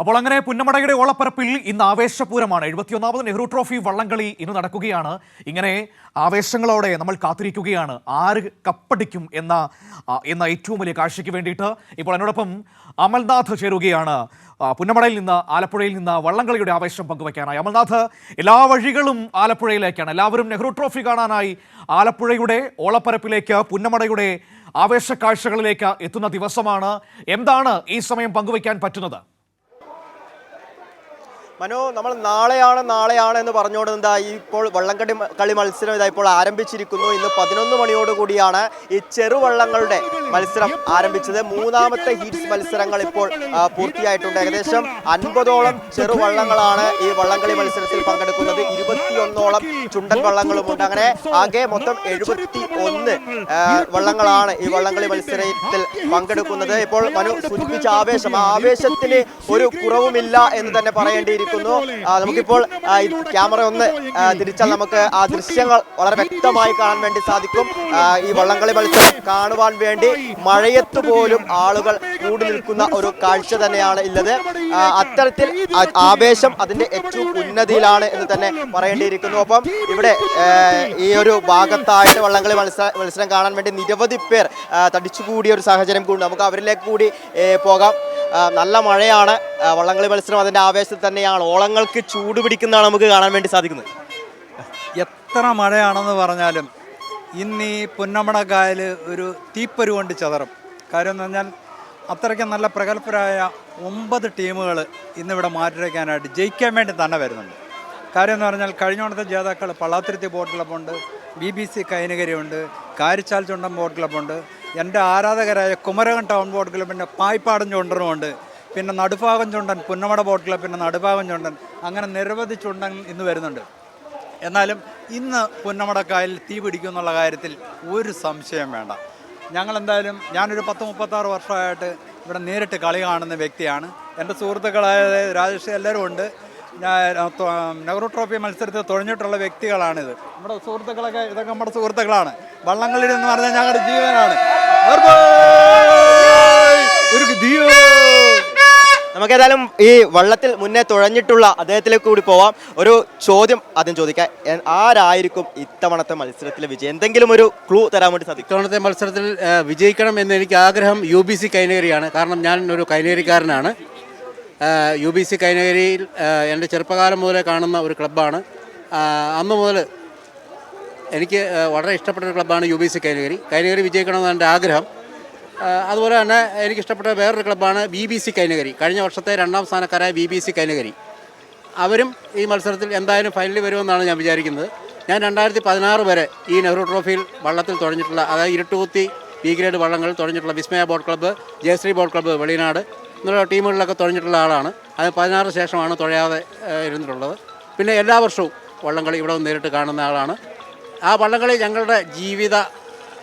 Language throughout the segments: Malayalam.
അപ്പോൾ അങ്ങനെ പുന്നമടയുടെ ഓളപ്പരപ്പിൽ ഇന്ന് ആവേശപൂരമാണ്. എഴുപത്തിയൊന്നാമത് നെഹ്റു ട്രോഫി വള്ളംകളി ഇന്ന് നടക്കുകയാണ്. ഇങ്ങനെ ആവേശങ്ങളോടെ നമ്മൾ കാത്തിരിക്കുകയാണ്. ആര് കപ്പടിക്കും എന്ന എന്ന ഏറ്റവും വലിയ കാഴ്ചയ്ക്ക് വേണ്ടിയിട്ട് ഇപ്പോൾ എന്നോടൊപ്പം അമൽനാഥ് ചേരുകയാണ്. പുന്നമടയിൽ നിന്ന് ആലപ്പുഴയിൽ നിന്ന് വള്ളംകളിയുടെ ആവേശം പങ്കുവയ്ക്കാനായി. അമൽനാഥ് എല്ലാ വഴികളും ആലപ്പുഴയിലേക്കാണ്. എല്ലാവരും നെഹ്റു ട്രോഫി കാണാനായി ആലപ്പുഴയുടെ ഓളപ്പരപ്പിലേക്ക് പുന്നമടയുടെ ആവേശ കാഴ്ചകളിലേക്ക് എത്തുന്ന ദിവസമാണ്. എന്താണ് ഈ സമയം പങ്കുവയ്ക്കാൻ പറ്റുന്നത്? മനു നമ്മൾ നാളെയാണ് നാളെയാണ് എന്ന് പറഞ്ഞുകൊണ്ട് എന്താ ഇപ്പോൾ വള്ളംകളി കളി മത്സരം ഇതാ ഇപ്പോൾ ആരംഭിച്ചിരിക്കുന്നു. ഇന്ന് പതിനൊന്ന് മണിയോടുകൂടിയാണ് ഈ ചെറുവള്ളങ്ങളുടെ മത്സരം ആരംഭിച്ചത്. മൂന്നാമത്തെ ഹീറ്റ്സ് മത്സരങ്ങൾ ഇപ്പോൾ പൂർത്തിയായിട്ടുണ്ട്. ഏകദേശം അൻപതോളം ചെറുവള്ളങ്ങളാണ് ഈ വള്ളംകളി മത്സരത്തിൽ പങ്കെടുക്കുന്നത്. ഇരുപത്തിയൊന്നോളം ചുണ്ടൻ വള്ളങ്ങളുമുണ്ട്. അങ്ങനെ ആകെ മൊത്തം എഴുപത്തി ഒന്ന് വള്ളങ്ങളാണ് ഈ വള്ളംകളി മത്സരത്തിൽ പങ്കെടുക്കുന്നത്. ഇപ്പോൾ മനു സൂചിപ്പിച്ച ആവേശം. ആവേശത്തിന് ഒരു കുറവുമില്ല എന്ന് തന്നെ പറയേണ്ടിയിരിക്കുന്നു. ആ, നമുക്കിപ്പോൾ ക്യാമറ ഒന്ന് തിരിച്ചാൽ നമുക്ക് ആ ദൃശ്യങ്ങൾ വളരെ വ്യക്തമായി കാണാൻ വേണ്ടി സാധിക്കും. ഈ വള്ളംകളി മത്സരം കാണുവാൻ വേണ്ടി മഴയത്ത് പോലും ആളുകൾ കൂടി നിൽക്കുന്ന ഒരു കാഴ്ച തന്നെയാണ് ഉള്ളത് അത്തരത്തിൽ ആ- ആവേശം അതിന്റെ ഏറ്റവും ഉന്നതിയിലാണ് എന്ന് തന്നെ പറയേണ്ടിയിരിക്കുന്നു. അപ്പം ഇവിടെ ഈ ഒരു ഭാഗത്തായിട്ട് വള്ളംകളി മത്സര മത്സരം കാണാൻ വേണ്ടി നിരവധി പേർ തടിച്ചുകൂടിയ ഒരു സാഹചര്യം കൂടി നമുക്ക് അവരിലേക്ക് കൂടി പോകാം. നല്ല മഴയാണ്. വള്ളംകളി മത്സരം അതിന്റെ ആവേശത്തിൽ തന്നെയാണ്. ഓളങ്ങൾക്ക് ചൂട് പിടിക്കുന്നതാണ് നമുക്ക് കാണാൻ വേണ്ടി സാധിക്കുന്നത്. എത്ര മഴയാണെന്ന് പറഞ്ഞാലും ഇന്ന് ഈ പുന്നമട കായൽ ഒരു തീപ്പരു കൊണ്ട് ചതറും. കാര്യം എന്ന് പറഞ്ഞാൽ അത്രയ്ക്ക് നല്ല പ്രഗത്ഭരായ ഒമ്പത് ടീമുകൾ ഇന്നിവിടെ മാറ്റിവെക്കാനായിട്ട് ജയിക്കാൻ വേണ്ടി തന്നെ വരുന്നുണ്ട്. കാര്യം എന്ന് പറഞ്ഞാൽ കഴിഞ്ഞോണത്തെ ജേതാക്കൾ പള്ളാത്തുരുത്തി ബോട്ട് ക്ലബ്ബുണ്ട് ബി ബി സി കൈനകരിയുണ്ട് കാരിച്ചാൽ ചുണ്ടൻ ബോട്ട് ക്ലബ്ബുണ്ട് എന്റെ ആരാധകരായ കുമരകം ടൗൺ ബോട്ട് ക്ലബിന്റെ പായ്പാടൻ ചുണ്ടനുമുണ്ട് പിന്നെ നടുഭാഗം ചുണ്ടൻ പുന്നമട ബോട്ട് ക്ലബിന്റെ നടുഭാഗം ചുണ്ടൻ അങ്ങനെ നിരവധി ചുണ്ടൻ ഇന്ന് വരുന്നുണ്ട്. എന്നാലും ഇന്ന് പുന്നമടക്കായൽ തീ പിടിക്കും എന്നുള്ള കാര്യത്തിൽ ഒരു സംശയം വേണ്ട. ഞങ്ങൾ എന്തായാലും ഞാനൊരു പത്ത് മുപ്പത്താറ് വർഷമായിട്ട് ഇവിടെ നേരിട്ട് കളി കാണുന്ന വ്യക്തിയാണ്. എന്റെ സുഹൃത്തുക്കളായ രാജേഷ് എല്ലാവരും ഉണ്ട്. നെഹ്റു ട്രോഫി മത്സരത്തിൽ തുഴഞ്ഞിട്ടുള്ള വ്യക്തികളാണിത്. നമ്മുടെ സുഹൃത്തുക്കളൊക്കെ ഇതൊക്കെ നമ്മുടെ സുഹൃത്തുക്കളാണ്. വള്ളംകളി എന്ന് പറഞ്ഞാൽ ഞങ്ങളുടെ ജീവനാണ്. ഒരു ജീവ നമുക്ക് ഏതായാലും ഈ വള്ളത്തിൽ മുന്നേ തുഴഞ്ഞിട്ടുള്ള അദ്ദേഹത്തിലേക്ക് കൂടി പോവാം. ഒരു ചോദ്യം ആദ്യം ചോദിക്കാം. ആരായിരിക്കും ഇത്തവണത്തെ മത്സരത്തിലെ വിജയം? എന്തെങ്കിലും ഒരു ക്ലൂ തരാൻ വേണ്ടി സാധിക്കും. ഇത്തവണത്തെ മത്സരത്തിൽ വിജയിക്കണം എന്ന് എനിക്ക് ആഗ്രഹം യു ബി സി കൈനകരിയാണ് കാരണം ഞാൻ ഒരു കൈനകരിക്കാരനാണ് യു ബി സി കൈനകരിയിൽ എന്റെ ചെറുപ്പകാലം മുതലേ കാണുന്ന ഒരു ക്ലബ്ബാണ്. അന്ന് മുതൽ എനിക്ക് വളരെ ഇഷ്ടപ്പെട്ട ഒരു ക്ലബ്ബാണ് U B C Kainakary Kainakary വിജയിക്കണമെന്നാണ് എന്റെ ആഗ്രഹം. അതുപോലെ തന്നെ എനിക്കിഷ്ടപ്പെട്ട വേറൊരു ക്ലബ്ബാണ് ബി ബി സി കൈനഗരി കഴിഞ്ഞ വർഷത്തെ രണ്ടാം സ്ഥാനക്കാരായ ബി ബി സി കൈനഗരി അവരും ഈ മത്സരത്തിൽ എന്തായാലും ഫൈനലിൽ വരുമെന്നാണ് ഞാൻ വിചാരിക്കുന്നത്. ഞാൻ രണ്ടായിരത്തി പതിനാറ് വരെ ഈ നെഹ്റു ട്രോഫിയിൽ വള്ളത്തിൽ തുഴഞ്ഞിട്ടുള്ള അതായത് ഇരുട്ടുകുത്തി ബി ഗ്രേഡ് വള്ളങ്ങൾ തുഴഞ്ഞിട്ടുള്ള Vismaya boat club Jayasree boat club Velinad എന്നുള്ള ടീമുകളിലൊക്കെ തുഴഞ്ഞിട്ടുള്ള ആളാണ്. അത് പതിനാറ് ശേഷമാണ് തുഴയാതെ ഇരുന്നിട്ടുള്ളത്. പിന്നെ എല്ലാ വർഷവും വള്ളംകളി ഇവിടെ നേരിട്ട് കാണുന്ന ആളാണ്. ആ വള്ളംകളി ഞങ്ങളുടെ ജീവിത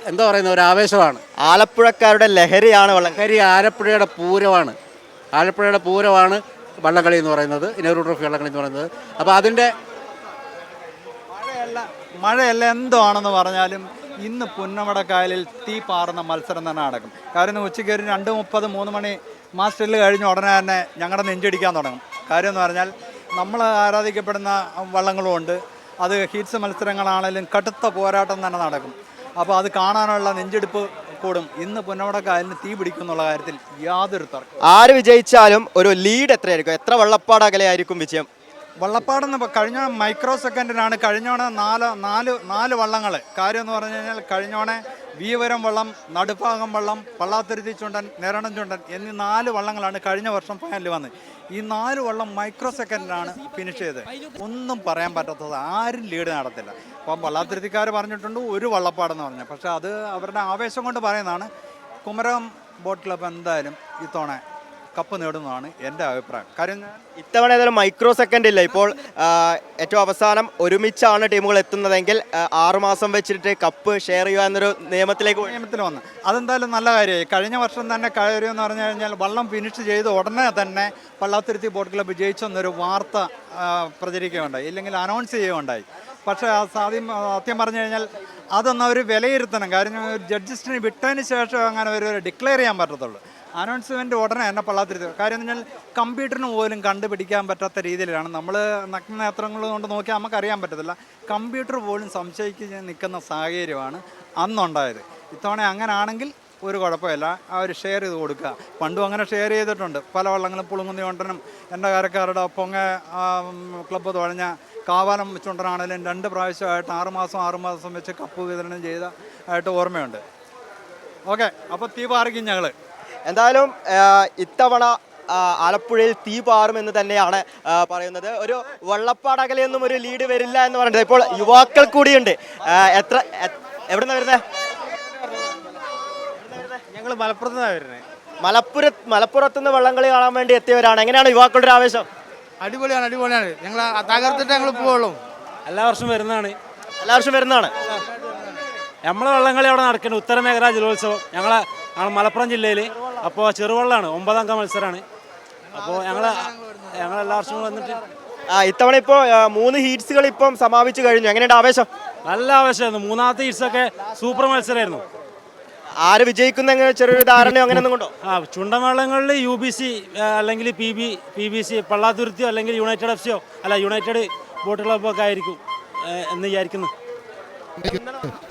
എന്താ പറയുന്ന ഒരു ആവേശമാണ്. ആലപ്പുഴക്കാരുടെ ലഹരിയാണ് വള്ളം കരി ആലപ്പുഴയുടെ പൂരമാണ്. ആലപ്പുഴയുടെ പൂരമാണ് വള്ളംകളി എന്ന് പറയുന്നത്. ഇനൊരു ട്രോഫി വള്ളംകളി എന്ന് പറയുന്നത്. അപ്പോൾ അതിന്റെ മഴയല്ല മഴയല്ല എന്തോ ആണെന്ന് പറഞ്ഞാലും ഇന്ന് പുന്നമടക്കായലിൽ തീ പാറുന്ന മത്സരം തന്നെ നടക്കും. കാര്യം ഇന്ന് ഉച്ചയ്ക്ക് ഒരു രണ്ട് മുപ്പത് മൂന്ന് മണി മാസ്റ്ററിൽ കഴിഞ്ഞ ഉടനെ തന്നെ ഞങ്ങളുടെ നെഞ്ചടിക്കാൻ തുടങ്ങും. കാര്യം എന്ന് പറഞ്ഞാൽ നമ്മൾ ആരാധിക്കപ്പെടുന്ന വള്ളങ്ങളും ഉണ്ട്. അത് ഹീറ്റ്സ് മത്സരങ്ങളാണെങ്കിലും കടുത്ത പോരാട്ടം തന്നെ നടക്കും. അപ്പോൾ അത് കാണാനുള്ള നെഞ്ചെടുപ്പ് കൂടും. ഇന്ന് പുന്നമടക്കായലിന് തീ പിടിക്കും എന്നുള്ള കാര്യത്തിൽ യാതൊരു തർക്കം. ആര് വിജയിച്ചാലും ഒരു ലീഡ് എത്രയായിരിക്കും? എത്ര വള്ളപ്പാട് അകലെയായിരിക്കും വിജയം? വള്ളപ്പാടെന്ന് കഴിഞ്ഞ മൈക്രോ സെക്കൻഡിനാണ് കഴിഞ്ഞോണ നാല് നാല് നാല് വള്ളങ്ങൾ കാര്യം എന്ന് പറഞ്ഞു കഴിഞ്ഞാൽ കഴിഞ്ഞോണെ വീവരം വള്ളം നടുഭാഗം വള്ളം പള്ളാത്തുരുത്തി ചുണ്ടൻ നിരണം ചുണ്ടൻ എന്നീ നാല് വള്ളങ്ങളാണ് കഴിഞ്ഞ വർഷം ഫൈനലിൽ വന്നത്. ഈ നാല് വള്ളം മൈക്രോ സെക്കൻഡിലാണ് ഫിനിഷ് ചെയ്തത്. ഒന്നും പറയാൻ പറ്റാത്തത് ആരും ലീഡ് നടത്തില്ല. അപ്പം പള്ളാത്തുരുത്തിക്കാർ പറഞ്ഞിട്ടുണ്ട് ഒരു വള്ളപ്പാടെന്ന് പറഞ്ഞു. പക്ഷേ അത് അവരുടെ ആവേശം കൊണ്ട് പറയുന്നതാണ്. കുമരകം ബോട്ട് ക്ലബ് എന്തായാലും ഇത്തവണ കപ്പ് നേടുന്നതാണ് എന്റെ അഭിപ്രായം. കാര്യം ഇത്തവണ ഏതായാലും മൈക്രോ സെക്കൻഡ് ഇല്ല. ഇപ്പോൾ ഏറ്റവും അവസാനം ഒരുമിച്ചാണ് ടീമുകൾ എത്തുന്നതെങ്കിൽ ആറുമാസം വെച്ചിട്ട് കപ്പ് ഷെയർ ചെയ്യുക എന്നൊരു നിയമത്തിലേക്ക്. നിയമത്തിൽ വന്ന്. അതെന്തായാലും നല്ല കാര്യമായി. കഴിഞ്ഞ വർഷം തന്നെ കാര്യം എന്ന് പറഞ്ഞു കഴിഞ്ഞാൽ വള്ളം ഫിനിഷ് ചെയ്ത് ഉടനെ തന്നെ പള്ളാത്തുരുത്തി ബോട്ട് ക്ലബ്ബ് ജയിച്ചെന്നൊരു വാർത്ത പ്രചരിക്കുകയുണ്ടായി. ഇല്ലെങ്കിൽ അനൗൺസ് ചെയ്യുകയുണ്ടായി. പക്ഷേ ആ സാധ്യം സത്യം പറഞ്ഞു കഴിഞ്ഞാൽ അതൊന്നും അവർ വിലയിരുത്തണം. കാര്യം ജഡ്ജസ്റ്റിന് വിട്ടതിന് ശേഷം അങ്ങനെ ഒരു ഡിക്ലെയർ ചെയ്യാൻ പറ്റത്തുള്ളൂ. അനൗൺസ്മെന്റ് ഉടനെ എന്നെ പള്ളാത്തിരുത്തുക കാര്യം എന്ന് പറഞ്ഞാൽ കമ്പ്യൂട്ടറിന് പോലും കണ്ടുപിടിക്കാൻ പറ്റാത്ത രീതിയിലാണ്. നമ്മൾ നഗ്നനേത്രങ്ങൾ കൊണ്ട് നോക്കിയാൽ നമുക്ക് അറിയാൻ പറ്റത്തില്ല. കമ്പ്യൂട്ടർ പോലും സംശയിച്ച് നിൽക്കുന്ന സാഹചര്യമാണ് അന്നുണ്ടായത്. ഇത്തവണ അങ്ങനെ ആണെങ്കിൽ ഒരു കുഴപ്പമില്ല. ഒരു ഷെയർ ചെയ്ത് കൊടുക്കുക. പണ്ടും അങ്ങനെ ഷെയർ ചെയ്തിട്ടുണ്ട്. പല വള്ളങ്ങളും പുളുങ്കുന്നി കൊണ്ടനും എന്റെ കാരക്കാരുടെ പൊങ്ങ ക്ലബ്ബ് തുഴഞ്ഞ കാവാലം ചുണ്ടനാണെങ്കിലും രണ്ട് പ്രാവശ്യമായിട്ട് ആറുമാസം ആറുമാസം വെച്ച് കപ്പ് വിതരണം ചെയ്ത ആയിട്ട് ഓർമ്മയുണ്ട്. ഓക്കെ. അപ്പോൾ തീ പാറിക്കും ഞങ്ങൾ എന്തായാലും ഇത്തവണ ആലപ്പുഴയിൽ തീ പാറുമെന്ന് തന്നെയാണ് പറയുന്നത്. ഒരു വള്ളപ്പാടകലെയൊന്നും ഒരു ലീഡ് വരില്ല എന്ന് പറയുന്നത്. ഇപ്പോൾ യുവാക്കൾ കൂടിയുണ്ട്. എത്ര എവിടെ നിന്ന് വരുന്നത് ഞങ്ങൾ മലപ്പുറത്ത് നിന്നാണ് വരുന്നത് മലപ്പുറ മലപ്പുറത്ത് നിന്ന് വള്ളംകളി കാണാൻ വേണ്ടി എത്തിയവരാണ്. എങ്ങനെയാണ് യുവാക്കളുടെ ഒരു ആവേശം? അടിപൊളിയാണ് അടിപൊളിയാണ്. ഞങ്ങൾ തകർത്തിട്ട് ഞങ്ങൾ പോവുള്ളൂ. എല്ലാ വർഷവും വരുന്നതാണ്. എല്ലാ വർഷവും വരുന്നതാണ്. നമ്മളെ വള്ളംകളി അവിടെ നടക്കുന്നത് ഉത്തരമേഖലാ ജലോത്സവം. ഞങ്ങളെ മലപ്പുറം ജില്ലയിൽ അപ്പോൾ ചെറുവള്ളമാണ് ഒമ്പതംഗ മത്സരമാണ് അപ്പോൾ ഞങ്ങൾ ഞങ്ങൾ എല്ലാ വർഷവും വന്നിട്ട് ആ, ഇത്തവണ ഇപ്പോൾ മൂന്ന് ഹീറ്റ്സുകൾ ഇപ്പം സമാപിച്ചു കഴിഞ്ഞു. എങ്ങനെയുണ്ട് ആവേശം? നല്ല ആവേശമായിരുന്നു. മൂന്നാമത്തെ ഹീറ്റ്സ് ഒക്കെ സൂപ്പർ മത്സരമായിരുന്നു ആര് വിജയിക്കുന്ന ചെറിയൊരു ധാരണയോ അങ്ങനെയൊന്നും കൊണ്ടോ? ആ ചുണ്ടമേളങ്ങളിൽ യു ബി സി അല്ലെങ്കിൽ P B P B C പള്ളാതുരുത്തിയോ അല്ലെങ്കിൽ യുണൈറ്റഡ് എഫ് സിയോ അല്ല യുണൈറ്റഡ് ബോട്ട് ക്ലബ്ബൊക്കെ ആയിരിക്കും എന്ന് വിചാരിക്കുന്നു.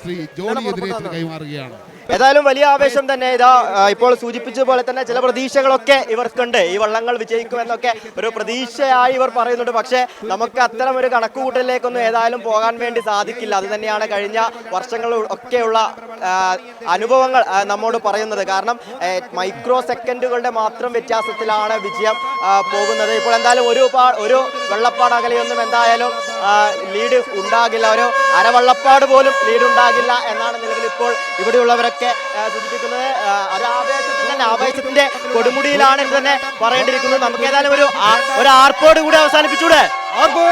ശ്രീ ജോണി എതിരേറ്റിന് കൈമാറുകയാണ്. ഏതായാലും വലിയ ആവേശം തന്നെ ഇതാ ഇപ്പോൾ സൂചിപ്പിച്ച പോലെ തന്നെ ചില പ്രതീക്ഷകളൊക്കെ ഇവർക്കുണ്ട്. ഈ വള്ളങ്ങൾ വിജയിക്കുമെന്നൊക്കെ ഒരു പ്രതീക്ഷയായി ഇവർ പറയുന്നുണ്ട്. പക്ഷേ നമുക്ക് അത്തരം ഒരു കണക്കുകൂട്ടലിലേക്കൊന്നും ഏതായാലും പോകാൻ വേണ്ടി സാധിക്കില്ല. അത് തന്നെയാണ് കഴിഞ്ഞ വർഷങ്ങൾ ഒക്കെയുള്ള അനുഭവങ്ങൾ നമ്മോട് പറയുന്നത്. കാരണം മൈക്രോ സെക്കൻഡുകളുടെ മാത്രം വ്യത്യാസത്തിലാണ് വിജയം പോകുന്നത്. ഇപ്പോൾ എന്തായാലും ഒരു ഒരു വെള്ളപ്പാട് അകലെയൊന്നും എന്തായാലും ലീഡ് ഉണ്ടാകില്ല. ഒരു അരവള്ളപ്പാട് പോലും ലീഡ് ഉണ്ടാകില്ല എന്നാണ് നിലവിൽ ഇപ്പോൾ ഇവിടെയുള്ളവരൊക്കെ സൂചിപ്പിക്കുന്നത്. ഒരു ആവേശത്തിൽ തന്നെ ആവേശത്തിന്റെ കൊടുമുടിയിലാണ് എന്ന് തന്നെ പറയേണ്ടിയിരിക്കുന്നത്. നമുക്ക് ഏതായാലും ഒരു ഒരു ആർപ്പോട് കൂടി അവസാനിപ്പിച്ചൂടെ? ഒരു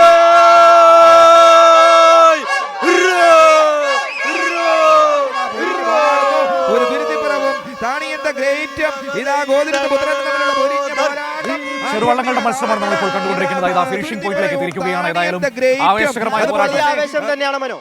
ഗ്രേറ്റും ഇതാ ഗോതിരത്ത് പുത്രനും തമ്മിലുള്ള പൊരിഞ്ഞ പോരാട്ടം. ചെറുവള്ളങ്ങളുടെ മത്സരമാണ് നമ്മൾ ഇപ്പോൾ കണ്ടുകൊണ്ടിരിക്കുന്നത്. ഇതാ ഫിനിഷിംഗ് പോയിന്റിലേക്ക് തിരിക്കുകയാണ്. ഏതായാലും ആവേശകരമായ പോരാട്ടം. ആവേശം തന്നെയാണ് മനോ.